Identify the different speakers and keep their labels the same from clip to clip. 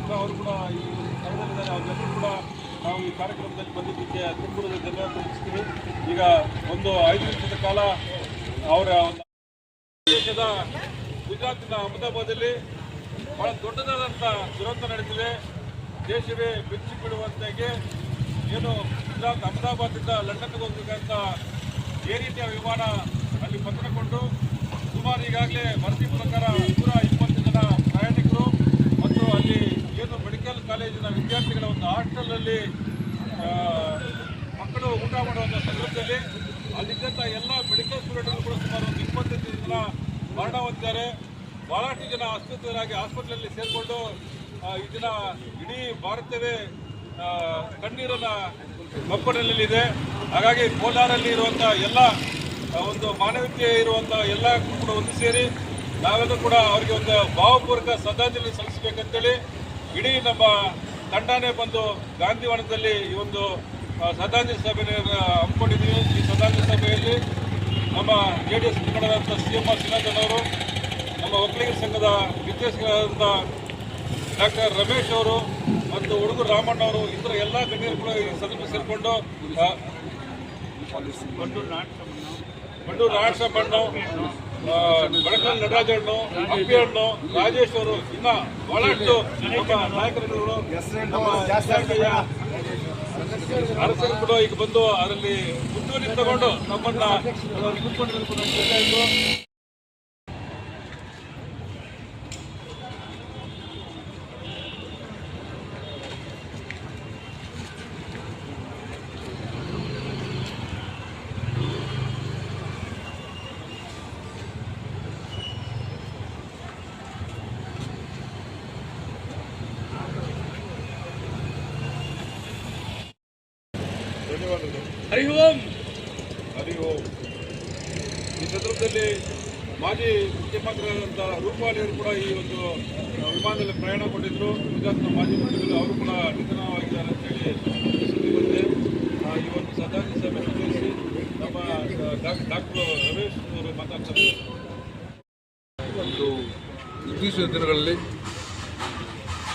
Speaker 1: ಕೂಡ ಅವರು ಕೂಡ ಈ ಸ್ಥಳದಲ್ಲಿದ್ದಾರೆ ಅವರೆಲ್ಲರೂ ಕೂಡ ನಾವು ಈ ಕಾರ್ಯಕ್ರಮದಲ್ಲಿ ಬಂದಿದ್ದಕ್ಕೆ ತುಂಬುರದ ತಿಳಿಸ್ತೀವಿ ಈಗ ಒಂದು ಐದು ನಿಮಿಷದ ಕಾಲ ಅವರ ಒಂದು ದೇಶದ ಗುಜರಾತಿನ ಅಹಮದಾಬಾದಲ್ಲಿ ಬಹಳ ದೊಡ್ಡದಾದಂಥ ದುರಂತ ನಡೆದಿದೆ. ದೇಶವೇ ಬೆಚ್ಚಿ ಬೀಳುವಂತೆಗೆ ಏನು ಗುಜರಾತ್ ಅಹಮದಾಬಾದಿಂದ ಲಂಡನ್ಗೆ ಹೋಗ್ಬೇಕಂತ ಏರ್ ಇಂಡಿಯಾ ವಿಮಾನ ಅಲ್ಲಿ ಪತ್ರಕೊಂಡು ಸುಮಾರು ಈಗಾಗಲೇ ವರದಿ ಪ್ರಕಾರ ನೂರ ಇಪ್ಪತ್ತು ಜನ ಪ್ರಯಾಣಿಕರು ಮತ್ತು ಅಲ್ಲಿ ಏನು ಮೆಡಿಕಲ್ ಕಾಲೇಜಿನ ವಿದ್ಯಾರ್ಥಿಗಳ ಒಂದು ಹಾಸ್ಟೆಲಲ್ಲಿ ಆ, ಮಕ್ಕಳು ಊಟ ಮಾಡುವಂಥ ಸಂದರ್ಭದಲ್ಲಿ ಅಲ್ಲಿದ್ದಂಥ ಎಲ್ಲ ಮೆಡಿಕಲ್ ಸ್ಟೂಡೆಂಟ್ಗಳು ಕೂಡ ಸುಮಾರು ಒಂದು ಇಪ್ಪತ್ತೈದು ಜನ ಮರಣ ಹೊಂದಿದ್ದಾರೆ. ಭಾಳಷ್ಟು ಜನ ಆಸ್ಪತ್ರೆಯಾಗಿ ಹಾಸ್ಪಿಟ್ಲಲ್ಲಿ ಸೇರಿಕೊಂಡು ದಿನ ಇಡೀ ಭಾರತವೇ ಕಣ್ಣೀರನ್ನ ಮಕ್ಕಳಲ್ಲಿದೆ ಹಾಗಾಗಿ ಕೋಲಾರಲ್ಲಿ ಇರುವಂಥ ಎಲ್ಲ ಒಂದು ಮಾನವೀಯತೆ ಇರುವಂಥ ಎಲ್ಲ ಕೂಡ ಒಂದು ಸೇರಿ ನಾವೆಲ್ಲರೂ ಕೂಡ ಅವರಿಗೆ ಒಂದು ಭಾವಪೂರ್ವಕ ಶ್ರದ್ಧಾಂಜಲಿ ಸಲ್ಲಿಸಬೇಕಂತೇಳಿ ಇಡೀ ನಮ್ಮ ತಂಡನೇ ಬಂದು ಗಾಂಧಿವನದಲ್ಲಿ ಈ ಒಂದು ಶ್ರದ್ಧಾಂಜಲಿ ಸಭೆಯನ್ನು ಹಮ್ಮಿಕೊಂಡಿದ್ದೀವಿ. ಈ ಶ್ರದ್ಧಾಂಜಲಿ ಸಭೆಯಲ್ಲಿ ನಮ್ಮ ಜೆ ಡಿ ಎಸ್ ಮುಖಂಡರಾದಂಥ ಸಿ ಎಂ ಆರ್ ಅವರು ನಮ್ಮ ಒಕ್ಕಲಿಗರ ಸಂಘದ ನಿರ್ದೇಶಕರಾದಂಥ ಡಾಕ್ಟರ್ ರಮೇಶ್ ಅವರು ಮತ್ತು ಹುಡುಗರು ರಾಮಣ್ಣ ಅವರು ಇತರ ಎಲ್ಲ ಗಣ್ಯರು ಕೂಡ ಈ ಸದನ ಸೇರಿಕೊಂಡು ನಾಟ ಬಂಡೂರು ನಾರಾಯಣ ಹಣ್ಣು ಬಡಕಲ್ ನಟರಾಜಣ್ಣು, ಅಪ್ಪಿಯಣ್ಣು, ರಾಜೇಶ್ ಅವರು ಇನ್ನ ಬಹಳಷ್ಟು ನಮ್ಮ ಅರಸರು ಕೂಡ ಈಗ ಬಂದು ಅದರಲ್ಲಿ ಮುಂದುವರಿ ತಗೊಂಡು ನಮ್ಮನ್ನ ಧನ್ಯವಾದಗಳು
Speaker 2: ಹರಿ ಓಂ
Speaker 1: ಹರಿ ಓಂ ಈ ಸಂದರ್ಭದಲ್ಲಿ ಮಾಜಿ ಮುಖ್ಯಮಂತ್ರಿಯಾದಂಥ ರೂಪಾಲಿಯವರು ಕೂಡ ಈ ಒಂದು ವಿಮಾನದಲ್ಲಿ ಪ್ರಯಾಣ ಕೊಟ್ಟಿದ್ದರು ಗುಜರಾತ್ನ ಮಾಜಿ ಮಂತ್ರಿಗಳು ಅವರು ಕೂಡ ನಿಧನವಾಗಿದ್ದಾರೆ ಅಂತೇಳಿ ಸುದ್ದಿ ಬಂದಿದೆ. ಈ ಒಂದು ಶ್ರದ್ಧಾಂಜಲಿ ಸಭೆ ಉದ್ದೇಶಿಸಿ ನಮ್ಮ ಡಾಕ್ಟರ್ ರಮೇಶ್ ಅವರು ಮಾತಾಡ್ತಾರೆ
Speaker 3: ಒಂದು ಇತ್ತೀಚಿನ ದಿನಗಳಲ್ಲಿ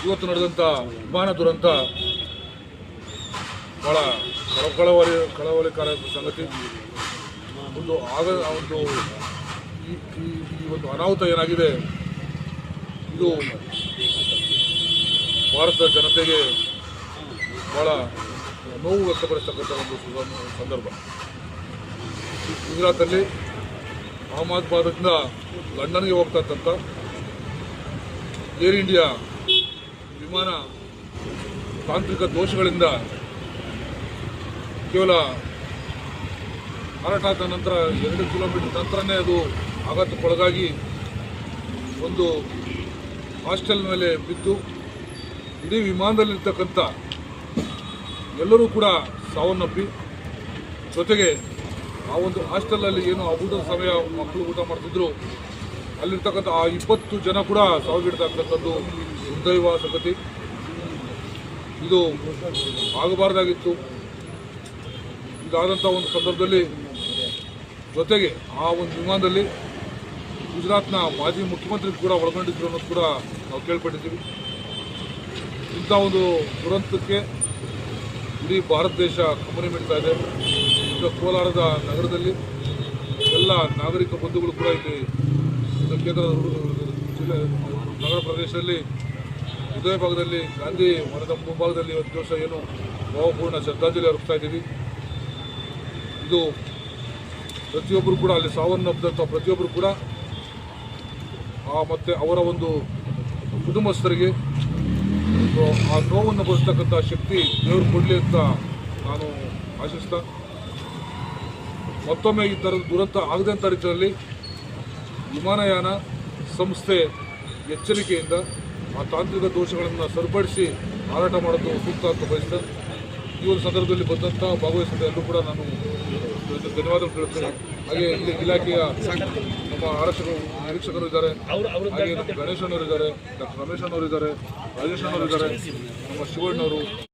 Speaker 3: ಇವತ್ತು ನಡೆದಂಥ ವಿಮಾನ ದುರಂತ ಬಹಳ ಕಳಕಳವರಿ ಕಳವಳಿಕಾರ ಸಂಗತಿ. ಒಂದು ಆಗ ಒಂದು ಈ ಈ- ಒಂದು ಅನಾಹುತ ಏನಾಗಿದೆ? ಇದು ಭಾರತದ ಜನತೆಗೆ ಬಹಳ ನೋವು ವ್ಯಕ್ತಪಡಿಸ್ತಕ್ಕಂಥ ಒಂದು ಸಂದರ್ಭ. ಗುಜರಾತಲ್ಲಿ ಅಹಮದಾಬಾದಿಂದ ಲಂಡನ್ಗೆ ಹೋಗ್ತಾ ಇದ್ದಂಥ ಏರ್ ಇಂಡಿಯಾ ವಿಮಾನ ತಾಂತ್ರಿಕ ದೋಷಗಳಿಂದ ಕೇವಲ ಹಾರಾಟ ಆದ ನಂತರ ಎರಡು ಕಿಲೋಮೀಟರ್ ನಂತರನೇ ಅದು ಆಘಾತಕ್ಕೊಳಗಾಗಿ ಒಂದು ಹಾಸ್ಟೆಲ್ ಮೇಲೆ ಬಿದ್ದು ಇಡೀ ವಿಮಾನದಲ್ಲಿರ್ತಕ್ಕಂಥ ಎಲ್ಲರೂ ಕೂಡ ಸಾವನ್ನಪ್ಪಿ, ಜೊತೆಗೆ ಆ ಒಂದು ಹಾಸ್ಟೆಲಲ್ಲಿ ಏನು ಆ ಊಟದ ಸಮಯ ಮಕ್ಕಳು ಊಟ ಮಾಡ್ತಿದ್ರು. ಅಲ್ಲಿರ್ತಕ್ಕಂಥ ಆ ಇಪ್ಪತ್ತು ಜನ ಕೂಡ ಸಾವಿಗೀಡಾಗ್ತಕ್ಕಂಥದ್ದು ದುರ್ದೈವ ಸಂಗತಿ ಇದು ಆಗಬಾರ್ದಾಗಿತ್ತು. ಇದಾದಂಥ ಒಂದು ಸಂದರ್ಭದಲ್ಲಿ ಜೊತೆಗೆ ಆ ಒಂದು ವಿಮಾನದಲ್ಲಿ ಗುಜರಾತ್ನ ಮಾಜಿ ಮುಖ್ಯಮಂತ್ರಿ ಕೂಡ ಒಳಗೊಂಡಿದ್ರು ಅನ್ನೋದು ಕೂಡ ನಾವು ಕೇಳ್ಪಟ್ಟಿದ್ದೀವಿ. ಇಂಥ ಒಂದು ದುರಂತಕ್ಕೆ ಇಡೀ ಭಾರತ ದೇಶ ಕಮ್ಮನಿ ಮಿಡ್ತಾ ಇದೆ. ಈಗ ಕೋಲಾರದ ನಗರದಲ್ಲಿ ಎಲ್ಲ ನಾಗರಿಕ ಬಂಧುಗಳು ಕೂಡ ಇಲ್ಲಿ ಕೇಂದ್ರ ಜಿಲ್ಲೆ ನಗರ ಪ್ರದೇಶದಲ್ಲಿ ಹೃದಯ ಭಾಗದಲ್ಲಿ ಗಾಂಧಿ ಮರದ ಮುಂಭಾಗದಲ್ಲಿ ಒಂದು ದಿವಸ ಏನು ಭಾವಪೂರ್ಣ ಶ್ರದ್ಧಾಂಜಲಿ ಅರ್ಪಿಸ್ತಾ ಇದ್ದೀವಿ. ಇದು ಪ್ರತಿಯೊಬ್ಬರು ಕೂಡ ಅಲ್ಲಿ ಸಾವನ್ನಪ್ಪಿದಂಥ ಪ್ರತಿಯೊಬ್ಬರು ಕೂಡ ಮತ್ತು ಅವರ ಒಂದು ಕುಟುಂಬಸ್ಥರಿಗೆ ಆ ನೋವನ್ನು ಬರ್ತಕ್ಕಂಥ ಶಕ್ತಿ ದೇವರು ಕೊಡಲಿ ಅಂತ ನಾನು ಆಶಿಸ್ತ. ಮತ್ತೊಮ್ಮೆ ಈ ಥರದ ದುರಂತ ಆಗದಂಥ ರೀತಿಯಲ್ಲಿ ವಿಮಾನಯಾನ ಸಂಸ್ಥೆ ಎಚ್ಚರಿಕೆಯಿಂದ ಆ ತಾಂತ್ರಿಕ ದೋಷಗಳನ್ನು ಸರಿಪಡಿಸಿ ಮಾರಾಟ ಮಾಡೋದು ಸೂಕ್ತ ಅಂತ ಬಯಸ್ತಾ. ಈ ಒಂದು ಸಂದರ್ಭದಲ್ಲಿ ಬಂದಂಥ ಭಾಗವಹಿಸಿದ ಎಲ್ಲರೂ ಕೂಡ ನಾನು ಧನ್ಯವಾದ ತಿಳಿಸ್ತೇನೆ. ಹಾಗೆ ಇಲ್ಲಿ ಇಲಾಖೆಯ ನಮ್ಮ ಆರಕ್ಷಕರು, ನಿರೀಕ್ಷಕರು ಇದ್ದಾರೆ. ಹಾಗೆ ನಮ್ಮ ಗಣೇಶನವರು ಇದ್ದಾರೆ ಡಾಕ್ಟರ್ ರಮೇಶ್ ಇದ್ದಾರೆ ರಾಜೇಶ್ ಇದ್ದಾರೆ ನಮ್ಮ ಶಿವಣ್ಣವರು.